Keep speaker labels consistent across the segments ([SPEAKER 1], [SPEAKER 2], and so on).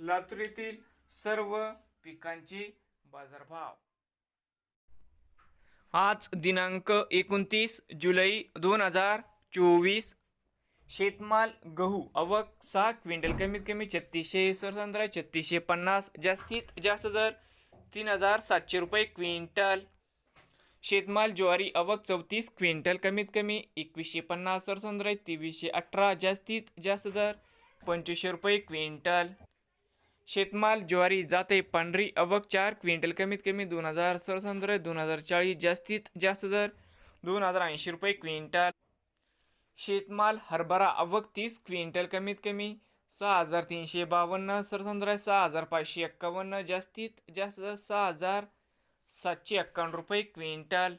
[SPEAKER 1] लातूर येथील सर्व पिकांचे बाजारभाव. आज दिनांक एकोणतीस जुलै दोन हजार चोवीस. शेतमाल गहू अवक सहा क्विंटल कमीत कमी छत्तीसशे सरसंद्रा छत्तीसशे पन्नास जास्तीत जास्त दर तीन हजार सातशे रुपये क्विंटल. शेतमाल ज्वारी अवक चौतीस क्विंटल कमीत कमी एकवीसशे पन्नास सरसंद्रा तेवीसशे अठरा जास्तीत जास्त दर पंचवीसशे रुपये क्विंटल. शेतमाल ज्वारी जाते पांढरी अवक चार क्विंटल कमीत कमी दोन हजार सरसंद्र दोन हजार चाळीस जास्तीत जास्त दर दोन हजार ऐंशी रुपये क्विंटल. शेतमाल हरभरा अवक तीस क्विंटल कमीत कमी सहा हजार तीनशे बावन्न सरसंद्र सहा हजार पाचशे एक्कावन्न जास्तीत जास्त दर सहा हजार सातशे एक्कावन्न रुपये क्विंटल.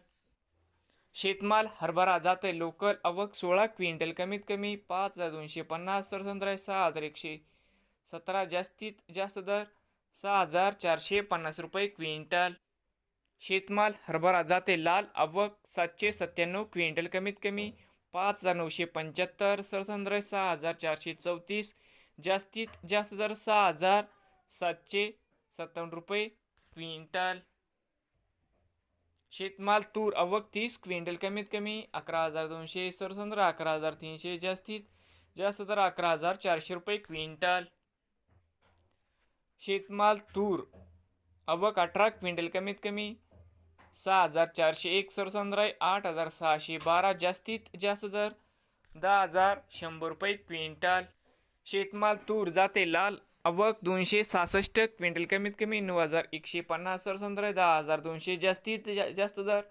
[SPEAKER 1] शेतमाल हरभरा जाते लोकल अवक सोळा क्विंटल कमीत कमी पाच हजार दोनशे पन्नास सरसंद्र सहा हजार एकशे सतरा जास्तीत जास्त दर सहा हजार चारशे पन्नास रुपये क्विंटल. शेतमाल हरभरा जाते लाल आवक सातशे सत्त्याण्णव क्विंटल कमीत कमी पाच हजार नऊशे पंच्याहत्तर सरसंद्र सहा हजार चारशे चौतीस जास्तीत जास्त दर सहा हजार सातशे सत्तावन्न रुपये क्विंटल. शेतमाल तूर अवक तीस क्विंटल कमीत कमी अकरा हजार दोनशे सरसंद्र अकरा हजार तीनशे जास्तीत जास्त दर अकरा हजार चारशे रुपये क्विंटल. शेतमाल तूर. अवक अठरा क्विंटल कमीत कमी सहा हजार चारशे एक सरसंद्राय आठ हजार सहाशे बारा जास्तीत जास्त दर दहा हजार शंभर रुपये क्विंटल. शेतमाल तूर जाते लाल. अवक दोनशे सहासष्ट क्विंटल कमीत कमी नऊ हजार एकशे पन्नास सरसंद्राय दहा हजार दोनशे जास्तीत जा- जास्त दर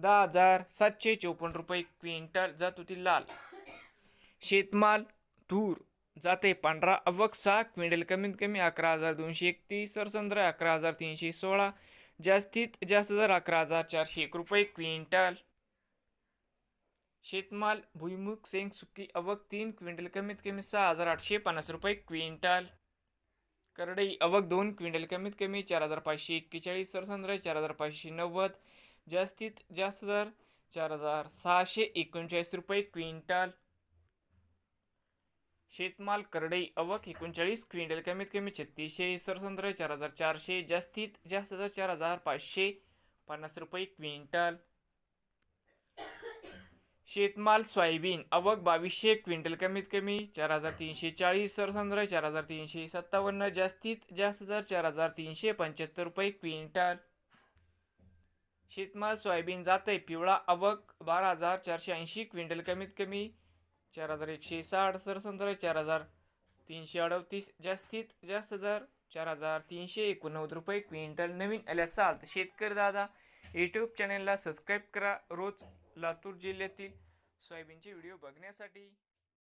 [SPEAKER 1] दहा हजार सातशे चोपन्न रुपये क्विंटल जात होती लाल. शेतमाल तूर जाते. पांढरा अवक सहा क्विंटल कमीत कमी अकरा हजार दोनशे एकतीस सरसंद्र अकरा हजार तीनशे सोळा जास्तीत जास्त दर अकरा हजार चारशे एक रुपये क्विंटल. शेतमाल भुईमुख सेंग सुकी अवक तीन क्विंटल कमीत कमी सहा हजार आठशे पन्नास रुपये क्विंटल. करडई अवक दोन क्विंटल कमीत कमी चार हजार पाचशे एक्केचाळीस सरसंद्र चार हजार पाचशे नव्वद जास्तीत जास्त दर चार हजार सहाशे एकोणचाळीस रुपये क्विंटल. शेतमाल करडई अवक एकोणचाळीस क्विंटल कमीत कमी छत्तीसशे सरसंद्र चार हजार चारशे जास्तीत जास्त तर चार हजार पाचशे पन्नास रुपये क्विंटल. शेतमाल सोयाबीन अवक बावीसशे क्विंटल कमीत कमी चार हजार तीनशे चाळीस सरसंद्र चार हजार तीनशे सत्तावन्न जास्तीत जास्त दर चार हजार तीनशे पंच्याहत्तर रुपये क्विंटल. शेतमाल सोयाबीन जाते पिवळा अवक बारा हजार चारशे ऐंशी क्विंटल कमीत कमी चार हजार एकशे साठ सरसंत्र चार हजार तीनशे अडतीस जास्तीत जास्त दर चार हजार तीनशे एकोणनव्वद रुपये क्विंटल. नवीन आल्या असाल तर शेतकरी दादा यूट्यूब चॅनलला सबस्क्राईब करा. रोज लातूर जिल्ह्यातील सोयाबीनचे व्हिडिओ बघण्यासाठी.